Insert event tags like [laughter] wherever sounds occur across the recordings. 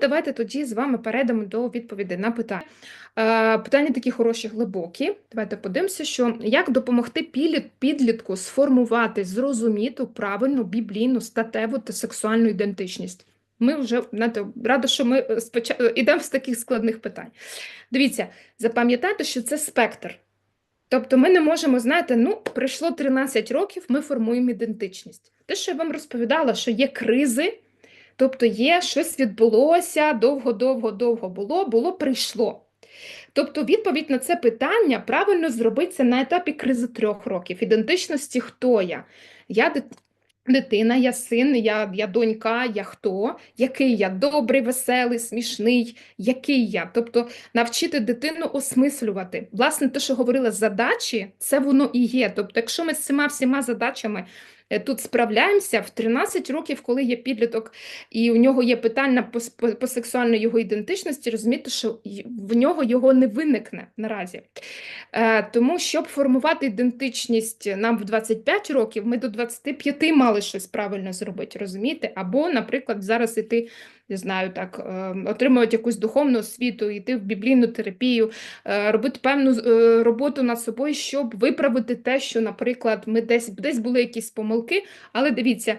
Давайте тоді з вами перейдемо до відповіді на питання. Е, Питання такі хороші, глибокі. Давайте подивимося, що як допомогти підлітку сформувати зрозуміту правильну біблійну статеву та сексуальну ідентичність. Ми вже знаєте, рада, що ми спочатку йдемо з таких складних питань. Дивіться, запам'ятайте, що це спектр. Тобто ми не можемо, знаєте, ну, пройшло 13 років, ми формуємо ідентичність. Те, що я вам розповідала, що є кризи, тобто є щось відбулося, довго-довго-довго було, було, прийшло. Тобто відповідь на це питання правильно зробити це на етапі кризи трьох років. Ідентичності, хто я? Я дитина, я син, я, я донька, я хто, який я добрий, веселий, смішний, який я. Тобто навчити дитину осмислювати. Власне, те, що говорила задачі, це воно і є. Тобто, якщо ми з цими всіма задачами тут справляємося в 13 років, коли є підліток, і у нього є питання по, по, по сексуальної його ідентичності, розуміти, що в нього його не виникне наразі. Е, тому, щоб формувати ідентичність нам в 25 років, ми до 25 мали щось правильно зробити, розумієте? Або, наприклад, зараз іти, не знаю, так, е, отримувати якусь духовну освіту, йти в біблійну терапію, е, робити певну е, роботу над собою, щоб виправити те, що, наприклад, ми десь, десь були якісь помилки, але дивіться,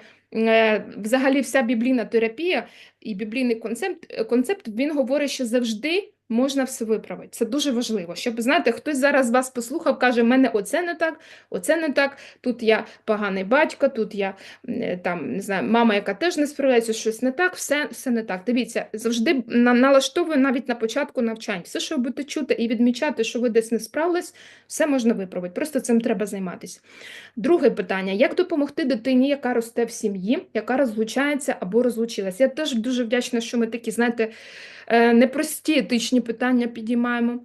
взагалі вся біблійна терапія і біблійний концепт, концепт він говорить, що завжди можна все виправити. Це дуже важливо. Щоб знаєте, хтось зараз вас послухав, каже: мене оце не так, оце не так. Тут я поганий батько, тут я е, там не знаю, мама, яка теж не справляється, щось не так, все, все не так. Дивіться, завжди на, налаштовую навіть на початку навчань. Все, що ви будете чути і відмічати, що ви десь не справились, все можна виправити. Просто цим треба займатися. Друге питання: як допомогти дитині, яка росте в сім'ї, яка розлучається або розлучилася? Я теж дуже вдячна, що ми такі, знаєте, непрості етичні питання підіймаємо.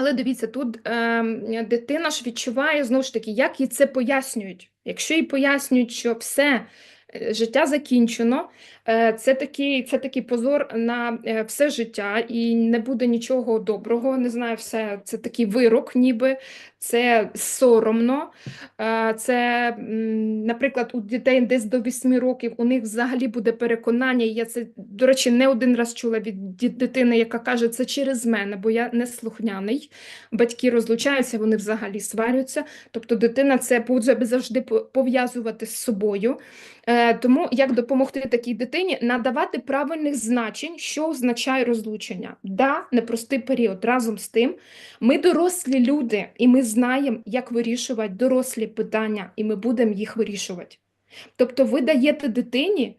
Але дивіться, тут е, дитина ж відчуває знову ж таки, як їй це пояснюють. Якщо їй пояснюють, що все, е, життя закінчено, е, це такий, це такий позор на е, все життя, і не буде нічого доброго. Не знаю, все це такий вирок, ніби це соромно. Е, Це, наприклад, у дітей десь до 8 років у них взагалі буде переконання. Я це, до речі, не один раз чула від дитини, яка каже, це через мене, бо я не слухняний. Батьки розлучаються, вони взагалі сварюються. Тобто дитина це буде завжди пов'язувати з собою. Е, Тому як допомогти такій дитині надавати правильних значень, що означає розлучення. Да, непростий період. Разом з тим, ми дорослі люди, і ми знаємо, як вирішувати дорослі питання, і ми будемо їх вирішувати. Тобто, ви даєте дитині,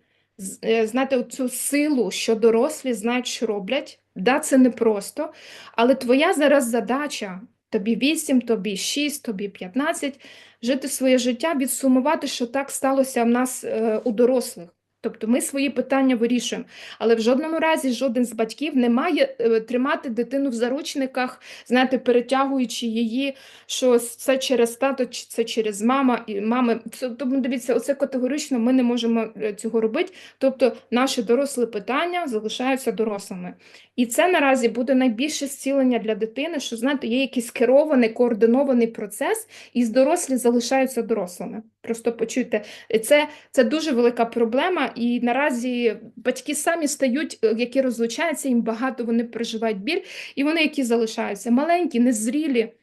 е, знаєте, цю силу, що дорослі знають, що роблять. Да, це непросто, але твоя зараз задача тобі 8, тобі 6, тобі 15, жити своє життя, відсумувати, що так сталося в нас е, у дорослих. Тобто ми свої питання вирішуємо, але в жодному разі жоден з батьків не має е, тримати дитину в заручниках, знаєте, перетягуючи її, що це через тато, чи це через мама і мами. Тому дивіться, оце категорично ми не можемо е, цього робити. Тобто наші дорослі питання залишаються дорослими. І це наразі буде найбільше зцілення для дитини, що знаєте, є якийсь керований, координований процес, і дорослі залишаються дорослими. Просто почуйте, це, це дуже велика проблема, і наразі батьки самі стають, е, які розлучаються, їм багато вони переживають біль, і вони, які залишаються, маленькі, незрілі.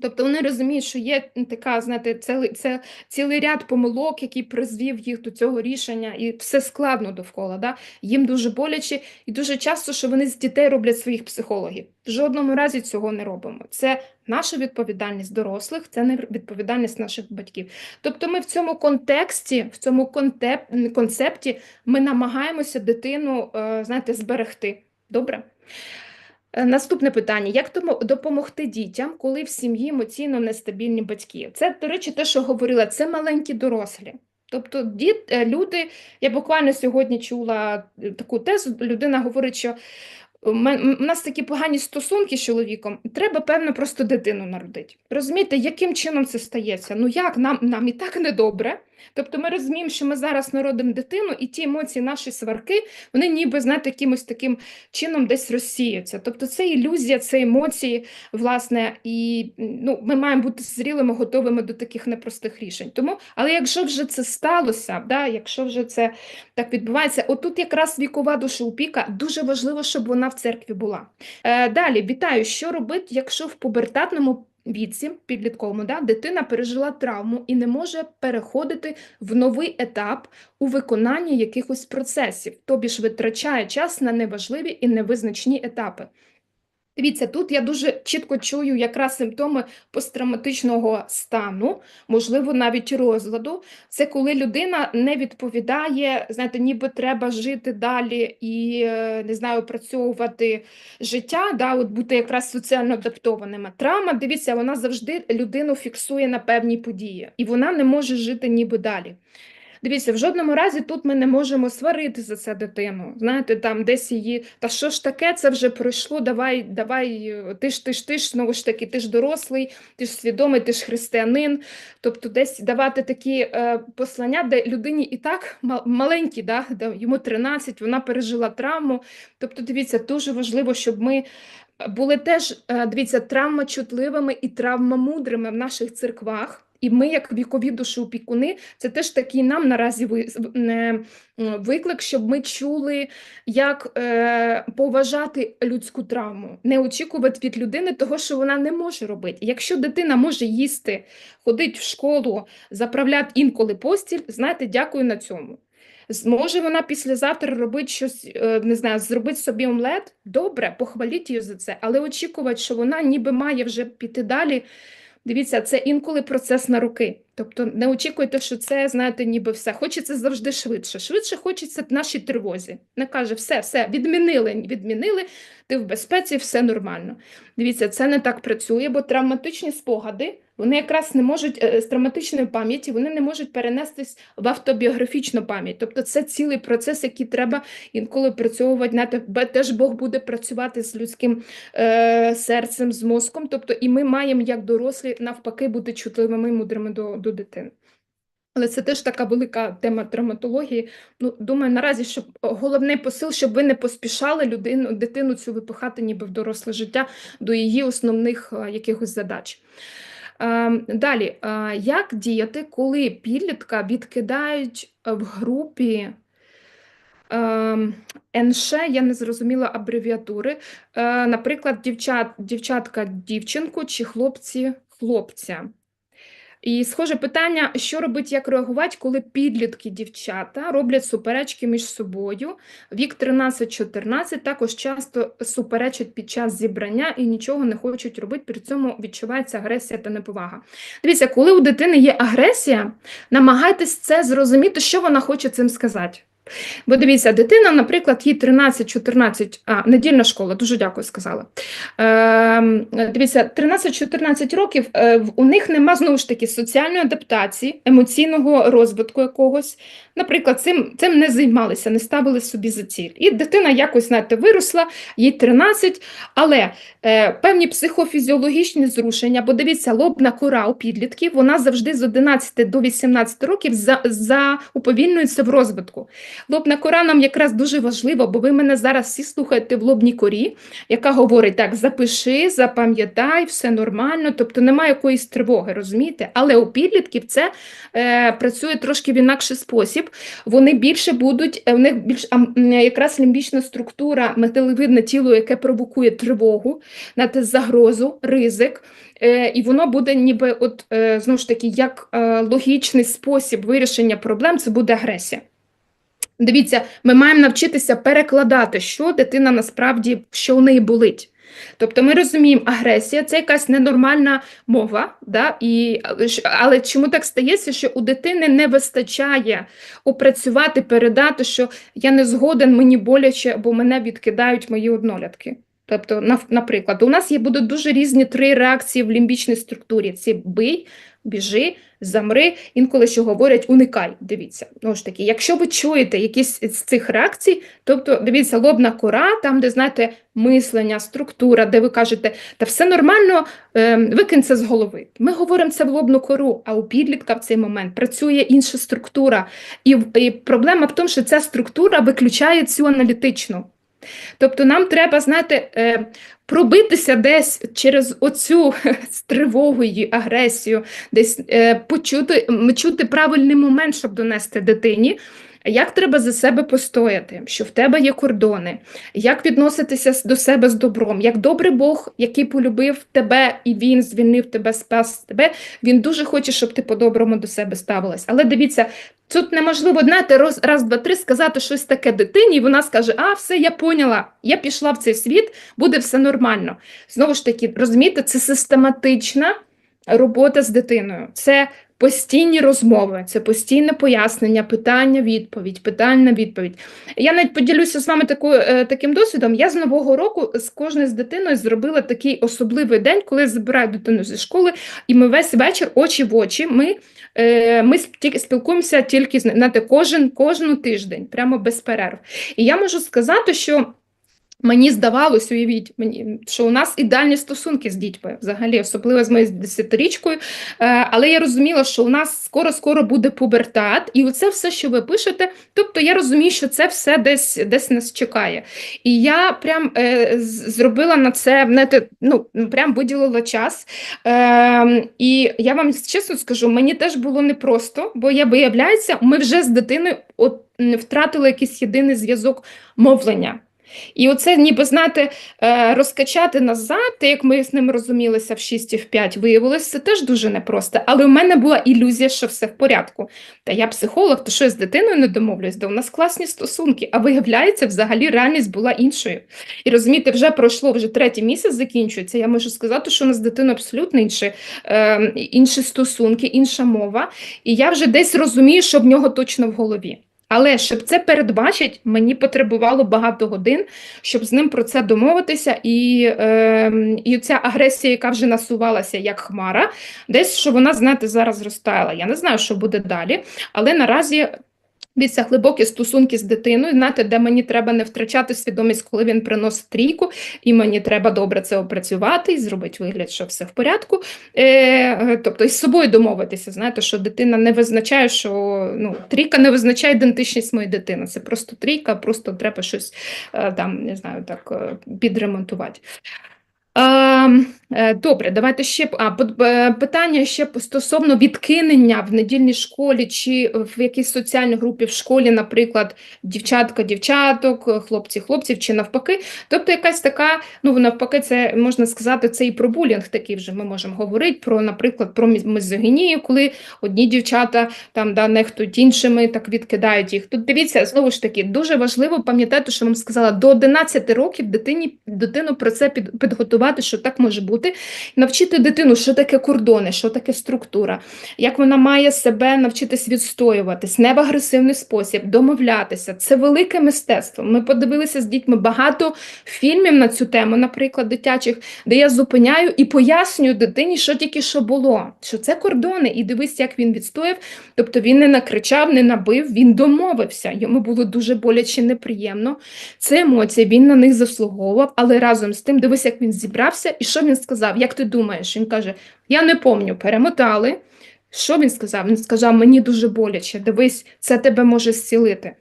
Тобто вони розуміють, що є така, знаєте, цілий, це цілий ряд помилок, який призвів їх до цього рішення, і все складно довкола. Да? Їм дуже боляче, і дуже часто, що вони з дітей роблять своїх психологів. В жодному разі цього не робимо. Це наша відповідальність дорослих, це не відповідальність наших батьків. Тобто, ми в цьому контексті, в цьому контеп- концепті, ми намагаємося дитину, е, знаєте, зберегти. Добре? Е, Наступне питання: як допомогти дітям, коли в сім'ї емоційно нестабільні батьки? Це, до речі, те, що говорила, це маленькі дорослі. Тобто, діт, е, люди, я буквально сьогодні чула е, таку тезу, людина говорить, що у нас такі погані стосунки з чоловіком, треба, певно, просто дитину народити. Розумієте, яким чином це стається? Ну як нам, нам і так недобре, Тобто ми розуміємо, що ми зараз народимо дитину, і ті емоції, наші сварки, вони ніби, знаєте, якимось таким чином десь розсіються. Тобто це ілюзія, це емоції, власне, і ну, ми маємо бути зрілими, готовими до таких непростих рішень. Тому, але якщо вже це сталося, да, якщо вже це так відбувається, отут якраз вікова душеопіка, дуже важливо, щоб вона в церкві була. Е, далі, вітаю, що робити, якщо в пубертатному віці, підлітковому, да, дитина пережила травму і не може переходити в новий етап у виконанні якихось процесів, тобі ж витрачає час на неважливі і невизначні етапи. Дивіться, тут я дуже чітко чую якраз симптоми посттравматичного стану, можливо, навіть розладу. Це коли людина не відповідає, знаєте, ніби треба жити далі і е, не знаю, опрацьовувати життя, да, от бути якраз соціально адаптованими. Травма, дивіться, вона завжди людину фіксує на певні події, і вона не може жити ніби далі. Дивіться, в жодному разі тут ми не можемо сварити за це дитину. Знаєте, там десь її, та що ж таке, це вже пройшло, давай, давай, ти ж ти ж ти ж знову ж таки, ти ж дорослий, ти ж свідомий, ти ж християнин. Тобто десь давати такі е, послання, де людині і так мал- маленький, да, де йому 13, вона пережила травму. Тобто, дивіться, дуже важливо, щоб ми були теж, е, дивіться, травмочутливими і травмамудрими в наших церквах. І ми, як вікові душоопікуни, це теж такий нам наразі виклик, щоб ми чули, як е, поважати людську травму, не очікувати від людини того, що вона не може робити. Якщо дитина може їсти, ходить в школу, заправляти інколи постіль, знаєте, дякую на цьому. Зможе вона післязавтра робити щось, е, не знаю, зробити собі омлет? Добре, похваліть її за це, але очікувати, що вона ніби має вже піти далі. Дивіться, це інколи процес на руки. Тобто не очікуйте, що це, знаєте, ніби все. Хочеться завжди швидше. Швидше хочеться нашій тривозі. Не каже, все, все, відмінили, відмінили, ти в безпеці, все нормально. Дивіться, це не так працює, бо травматичні спогади, вони якраз не можуть е, з травматичної пам'яті, вони не можуть перенестись в автобіографічну пам'ять. Тобто це цілий процес, який треба інколи працьовувати. Знаєте, бе- теж Бог буде працювати з людським е, серцем, з мозком. Тобто, і ми маємо, як дорослі, навпаки, бути чутливими і мудрими до, до дитини. Але це теж така велика тема травматології. Ну, думаю, наразі, щоб головний посил, щоб ви не поспішали людину, дитину цю випихати ніби в доросле життя до її основних е, якихось задач. Ем, Далі, е, як діяти, коли підлітка відкидають е, в групі ем, НШ, я не зрозуміла абревіатури, е, наприклад, дівчат, дівчатка дівчинку чи хлопці хлопця. І схоже питання, що робити, як реагувати, коли підлітки дівчата роблять суперечки між собою. Вік 13-14 також часто суперечать під час зібрання і нічого не хочуть робити, при цьому відчувається агресія та неповага. Дивіться, коли у дитини є агресія, намагайтесь це зрозуміти, що вона хоче цим сказати. Бо дивіться, дитина, наприклад, їй 13-14, а, недільна школа, дуже дякую, сказала. Ем, дивіться, 13-14 років е, у них нема знову ж таки соціальної адаптації, емоційного розвитку якогось. Наприклад, цим, цим не займалися, не ставили собі за ціль. І дитина якось, знаєте, виросла, їй 13, але е, певні психофізіологічні зрушення, бо дивіться, лобна кора у підлітків, вона завжди з 11 до 18 років за, за уповільнюється в розвитку. Лобна кора нам якраз дуже важлива, бо ви мене зараз всі слухаєте в лобній корі, яка говорить так: запиши, запам'ятай, все нормально, тобто немає якоїсь тривоги, розумієте? Але у підлітків це е, працює трошки в інакший спосіб. Вони більше будуть, е, в них більш а, якраз лімбічна структура, металевидне тіло, яке провокує тривогу, знаєте, загрозу, ризик. Е, і воно буде ніби, от е, знову ж таки, як логічний спосіб вирішення проблем, це буде агресія. Дивіться, ми маємо навчитися перекладати, що дитина насправді, що у неї болить. Тобто ми розуміємо, агресія це якась ненормальна мова, да? і, але чому так стається, що у дитини не вистачає опрацювати, передати, що я не згоден, мені боляче, бо мене відкидають мої однолітки. Тобто, наприклад, у нас є будуть дуже різні три реакції в лімбічній структурі: це бий, біжи, замри. Інколи що говорять уникай. Дивіться, ну ж таки, якщо ви чуєте якісь з цих реакцій, тобто дивіться, лобна кора, там, де знаєте, мислення, структура, де ви кажете, та все нормально, е, викинь це з голови. Ми говоримо це в лобну кору, а у підлітка в цей момент працює інша структура. І, і проблема в тому, що ця структура виключає цю аналітичну. Тобто нам треба, знаєте, е, пробитися десь через оцю [laughs] з тривогою, агресію, десь е, почути, чути правильний момент, щоб донести дитині. Як треба за себе постояти, що в тебе є кордони, як відноситися до себе з добром, як добрий Бог, який полюбив тебе і він звільнив тебе, спас тебе, він дуже хоче, щоб ти по-доброму до себе ставилась. Але дивіться, тут неможливо знаєте, роз, раз, два, три сказати щось таке дитині, і вона скаже: А, все, я поняла, я пішла в цей світ, буде все нормально. Знову ж таки, розумієте, це систематична робота з дитиною. Це постійні розмови, це постійне пояснення, питання, відповідь, питання, відповідь. Я навіть поділюся з вами такою, е, таким досвідом. Я з нового року з кожною з дитиною зробила такий особливий день, коли я забираю дитину зі школи, і ми весь вечір очі в очі. Ми, е, ми спілкуємося тільки знаєте, кожен, кожен тиждень, прямо без перерв. І я можу сказати, що. Мені здавалось, уявіть мені, що у нас ідеальні стосунки з дітьми, взагалі, особливо з моєю десятирічкою. Е, але я розуміла, що у нас скоро-скоро буде пубертат, і оце все, що ви пишете. Тобто я розумію, що це все десь десь нас чекає. І я прям е, зробила на це, знаєте, ну прям виділила час. Е, і я вам чесно скажу, мені теж було непросто, бо я виявляється, ми вже з дитиною от, втратили якийсь єдиний зв'язок мовлення. І оце, ніби знаєте, е, розкачати назад, як ми з ним розумілися в 6 і в 5, виявилося це теж дуже непросто. Але у мене була ілюзія, що все в порядку. Та я психолог, то що я з дитиною не домовлюсь, де у нас класні стосунки. А виявляється, взагалі реальність була іншою. І розумієте, вже пройшло вже третій місяць, закінчується. Я можу сказати, що у нас з дитиною абсолютно інші, е, інші стосунки, інша мова. І я вже десь розумію, що в нього точно в голові. Але щоб це передбачити, мені потребувало багато годин, щоб з ним про це домовитися, і, е, і ця агресія, яка вже насувалася як хмара, десь що вона, знаєте, зараз розтаяла. Я не знаю, що буде далі, але наразі. Дивіться, глибокі стосунки з дитиною, знаєте, де мені треба не втрачати свідомість, коли він приносить трійку, і мені треба добре це опрацювати і зробити вигляд, що все в порядку. Е, тобто із собою домовитися, знаєте, що дитина не визначає, що ну, трійка не визначає ідентичність моєї дитини. Це просто трійка, просто треба щось е, там, не знаю, так е, підремонтувати. Е, Добре, давайте ще а, е, питання ще стосовно відкинення в недільній школі чи в якійсь соціальній групі в школі, наприклад, дівчатка дівчаток, хлопці хлопців, чи навпаки. Тобто якась така, ну навпаки, це можна сказати, це і про булінг такий вже ми можемо говорити про, наприклад, про мізогінію, коли одні дівчата там да, нехтують іншими, так відкидають їх. Тут дивіться, знову ж таки, дуже важливо пам'ятати, що вам сказала, до 11 років дитині, дитину про це під, підготувати, що так може бути. Навчити дитину, що таке кордони, що таке структура, як вона має себе навчитись відстоюватись, не в агресивний спосіб, домовлятися. Це велике мистецтво. Ми подивилися з дітьми багато фільмів на цю тему, наприклад, дитячих, де я зупиняю і пояснюю дитині, що тільки що було, що це кордони, і дивись, як він відстояв. Тобто він не накричав, не набив, він домовився. Йому було дуже боляче, неприємно. Це емоції, він на них заслуговував, але разом з тим дивись, як він зібрався, і що він сказав? Як ти думаєш? Він каже: Я не помню, перемотали. Що він сказав? Він сказав: мені дуже боляче, дивись, це тебе може зцілити.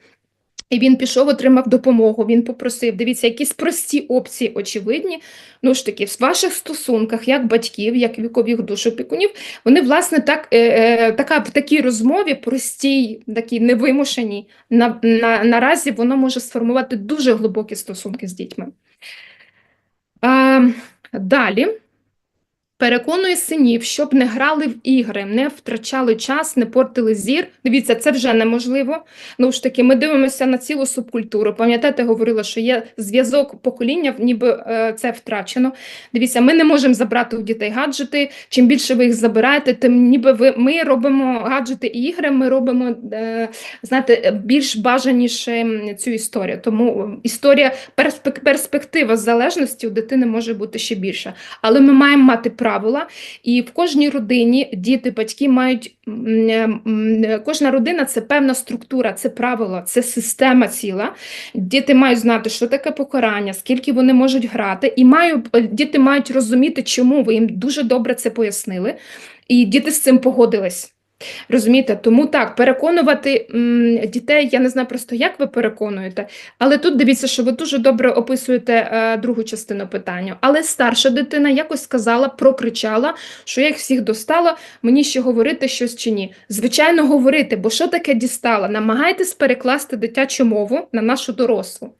І він пішов, отримав допомогу, він попросив. Дивіться, якісь прості опції очевидні. Ну ж таки, в ваших стосунках, як батьків, як вікових душопікунів, вони, власне, так, е, е, така, в такій розмові, простій, такій невимушеній, на, на, наразі воно може сформувати дуже глибокі стосунки з дітьми. А, далі. Переконує синів, щоб не грали в ігри, не втрачали час, не портили зір. Дивіться, це вже неможливо. Ну ж таки, ми дивимося на цілу субкультуру. Пам'ятаєте, говорила, що є зв'язок покоління, ніби е, це втрачено. Дивіться, ми не можемо забрати у дітей гаджети. Чим більше ви їх забираєте, тим ніби ви ми робимо гаджети і ігри. Ми робимо е, знаєте, більш бажаніше цю історію. Тому е, історія перспектива залежності у дитини може бути ще більша. Але ми маємо мати право правила, і в кожній родині діти, батьки мають м, м, кожна родина це певна структура, це правило, це система ціла. Діти мають знати, що таке покарання, скільки вони можуть грати, і мають, діти мають розуміти, чому ви їм дуже добре це пояснили, і діти з цим погодились. Розумієте, тому так, переконувати м, дітей, я не знаю просто, як ви переконуєте, але тут дивіться, що ви дуже добре описуєте е, другу частину питання. Але старша дитина якось сказала, прокричала, що я їх всіх достала, мені ще говорити щось чи ні. Звичайно, говорити, бо що таке дістала? Намагайтесь перекласти дитячу мову на нашу дорослу.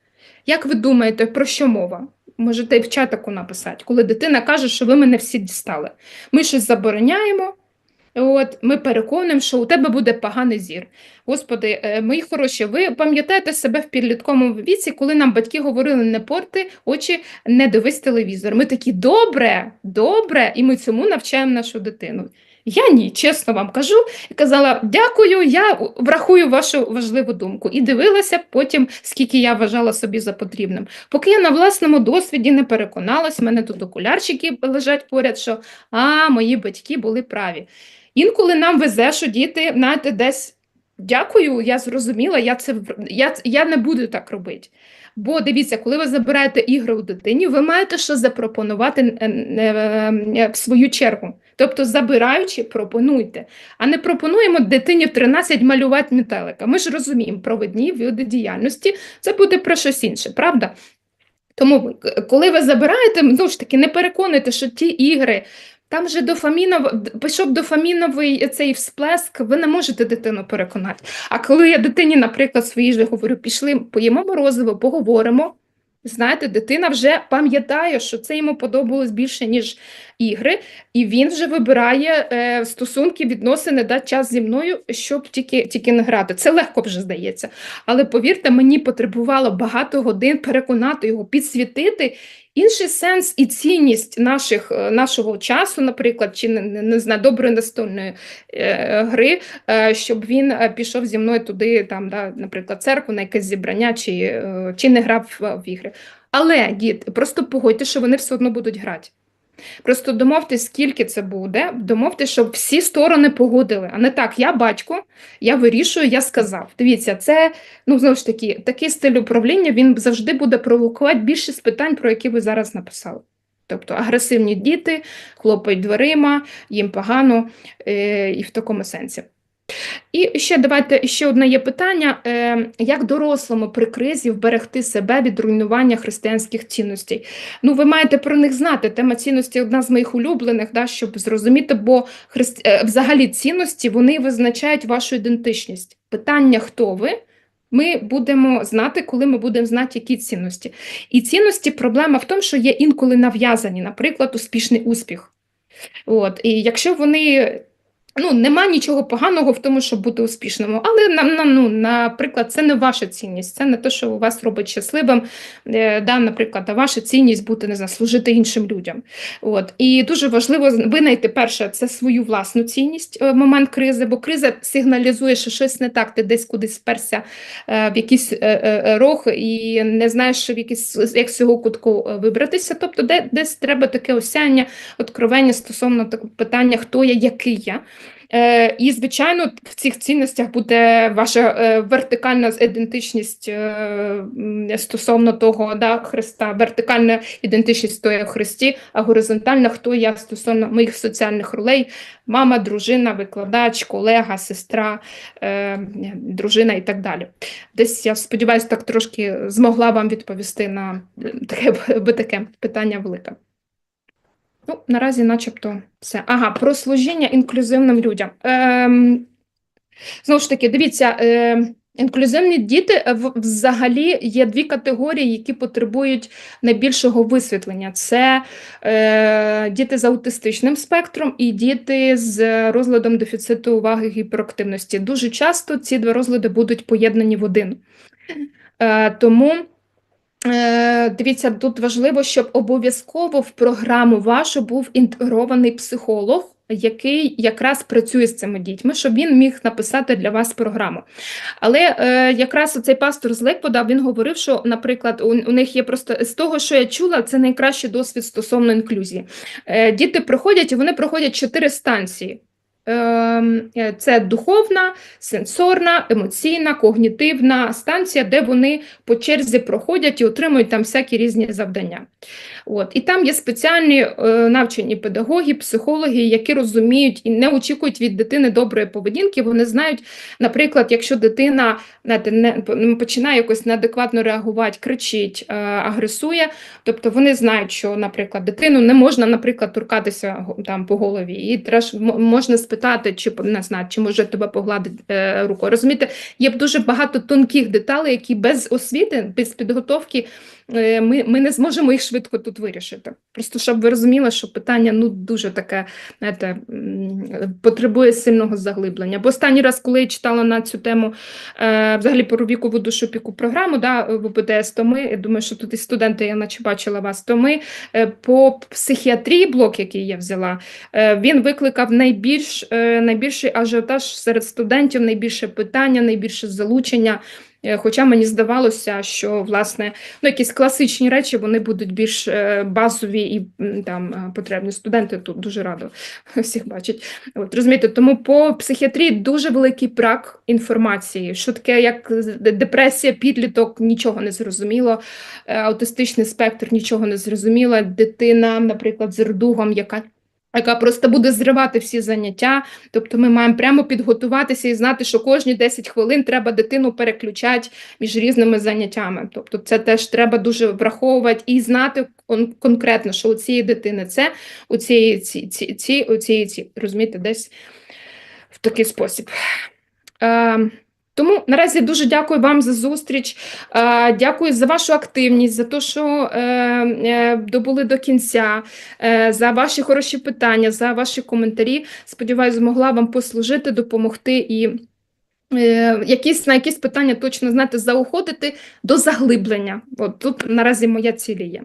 Як ви думаєте, про що мова? Можете і в чатику написати, коли дитина каже, що ви мене всі дістали. Ми щось забороняємо. От ми переконуємо, що у тебе буде поганий зір. Господи, е, мої хороші, ви пам'ятаєте себе в підлітковому віці, коли нам батьки говорили не порти очі, не дивись телевізор. Ми такі добре, добре, і ми цьому навчаємо нашу дитину. Я ні, чесно вам кажу, і казала дякую, я врахую вашу важливу думку. І дивилася потім, скільки я вважала собі за потрібним. Поки я на власному досвіді не переконалась, в мене тут окулярчики лежать поряд, що а, мої батьки були праві. Інколи нам везе, що діти, знаєте, десь дякую, я зрозуміла, я це я, я не буду так робити. Бо дивіться, коли ви забираєте ігри у дитині, ви маєте що запропонувати в свою чергу. Тобто, забираючи, пропонуйте. А не пропонуємо дитині в 13 малювати метелика. Ми ж розуміємо, провідні види діяльності це буде про щось інше, правда? Тому, коли ви забираєте, ну ж таки, не переконуйте, що ті ігри, там же дофамінов, щоб дофаміновий цей всплеск, ви не можете дитину переконати. А коли я дитині, наприклад, своїй же говорю, пішли, поїмо морозиво, поговоримо. Знаєте, дитина вже пам'ятає, що це йому подобалось більше, ніж ігри, і він вже вибирає е, стосунки, відносини, да, час зі мною, щоб тільки, тільки не грати. Це легко вже здається. Але повірте, мені потребувало багато годин переконати його, підсвітити інший сенс і цінність наших, е, нашого часу, наприклад, чи не, знаю, доброї настольної е, гри, е, щоб він е, пішов зі мною туди, там, да, наприклад, церкву на якесь зібрання, чи, е, чи не грав в, в ігри. Але, дід, просто погодьте, що вони все одно будуть грати. Просто домовтесь, скільки це буде, домовтесь, щоб всі сторони погодили. А не так, я батько, я вирішую, я сказав. Дивіться, це, ну, знову ж таки, такий стиль управління, він завжди буде провокувати більшість питань, про які ви зараз написали. Тобто агресивні діти, хлопають дверима, їм погано е, і в такому сенсі. І ще давайте ще одне є питання: е, як дорослому при кризі вберегти себе від руйнування християнських цінностей? Ну, ви маєте про них знати. Тема цінності одна з моїх улюблених, да, щоб зрозуміти, бо христ... е, взагалі цінності вони визначають вашу ідентичність. Питання, хто ви? Ми будемо знати, коли ми будемо знати, які цінності. І цінності проблема в тому, що є інколи нав'язані, наприклад, успішний успіх. От, і якщо вони Ну, нема нічого поганого в тому, щоб бути успішним, але на, на, ну, наприклад, це не ваша цінність, це не те, що вас робить щасливим. Е, да, наприклад, а ваша цінність бути не знаю, служити іншим людям. От. І дуже важливо винайти перше це свою власну цінність е, в момент кризи, бо криза сигналізує, що щось не так, ти десь кудись сперся е, в якийсь е, е, рог і не знаєш, в якийсь, як з цього кутку е, вибратися. Тобто, де, десь треба таке осяння, откровення стосовно такого питання, хто я, який я. Е, І, звичайно, в цих цінностях буде ваша е, вертикальна ідентичність е, стосовно того да, Христа, вертикальна ідентичність хто в Христі, а горизонтальна хто я стосовно моїх соціальних ролей, мама, дружина, викладач, колега, сестра, дружина і так далі. Десь я сподіваюся, так трошки змогла вам відповісти на таке, таке питання велике. Ну, наразі начебто все. Ага, про служіння інклюзивним людям. Ем, знову ж таки, дивіться, е, інклюзивні діти взагалі є дві категорії, які потребують найбільшого висвітлення. Це е, діти з аутистичним спектром і діти з розладом дефіциту уваги гіперактивності. Дуже часто ці два розлади будуть поєднані в один. Е, тому Дивіться, тут важливо, щоб обов'язково в програму вашу був інтегрований психолог, який якраз працює з цими дітьми, щоб він міг написати для вас програму. Але е, якраз цей пастор з Лекпода він говорив, що, наприклад, у, у них є просто з того, що я чула, це найкращий досвід стосовно інклюзії. Е, діти приходять і вони проходять чотири станції. Ем, е, Це духовна, сенсорна, емоційна, когнітивна станція, де вони по черзі проходять і отримують там всякі різні завдання. От. І там є спеціальні е, навчені педагоги, психологи, які розуміють і не очікують від дитини доброї поведінки. Вони знають, наприклад, якщо дитина не починає якось неадекватно реагувати, кричить, е, агресує, тобто вони знають, що, наприклад, дитину не можна, наприклад, торкатися там по голові, і можна спитати, чи не знаю, чи може тебе погладити е, рукою. Розумієте, є дуже багато тонких деталей, які без освіти, без підготовки ми, ми не зможемо їх швидко тут вирішити. Просто щоб ви розуміли, що питання ну дуже таке, знаєте, потребує сильного заглиблення. Бо останній раз, коли я читала на цю тему е, взагалі про вікову душопіку програму да, в ОПТС, то ми, я думаю, що тут і студенти, я наче бачила вас, то ми е, по психіатрії блок, який я взяла, е, він викликав найбільш, е, найбільший ажіотаж серед студентів, найбільше питання, найбільше залучення. Е, Хоча мені здавалося, що власне ну, якісь класичні речі вони будуть більш е, базові і там е, потрібні. Студенти тут дуже радо [laughs] всіх бачать. От розумієте, тому по психіатрії дуже великий брак інформації. Що таке, як депресія, підліток, нічого не зрозуміло. Аутистичний спектр нічого не зрозуміло. Дитина, наприклад, з рдугом, яка яка просто буде зривати всі заняття. Тобто ми маємо прямо підготуватися і знати, що кожні 10 хвилин треба дитину переключати між різними заняттями. Тобто це теж треба дуже враховувати і знати конкретно, що у цієї дитини це, у цієї ці, ці, ці, у цієї ці. Розумієте, десь в такий спосіб. Е, тому наразі дуже дякую вам за зустріч. Е, Дякую за вашу активність, за те, що е, е, добули до кінця, за ваші хороші питання, за ваші коментарі. Сподіваюся, змогла вам послужити, допомогти і якісь на якісь питання точно знаєте, заохотити до заглиблення. От тут наразі моя ціль є.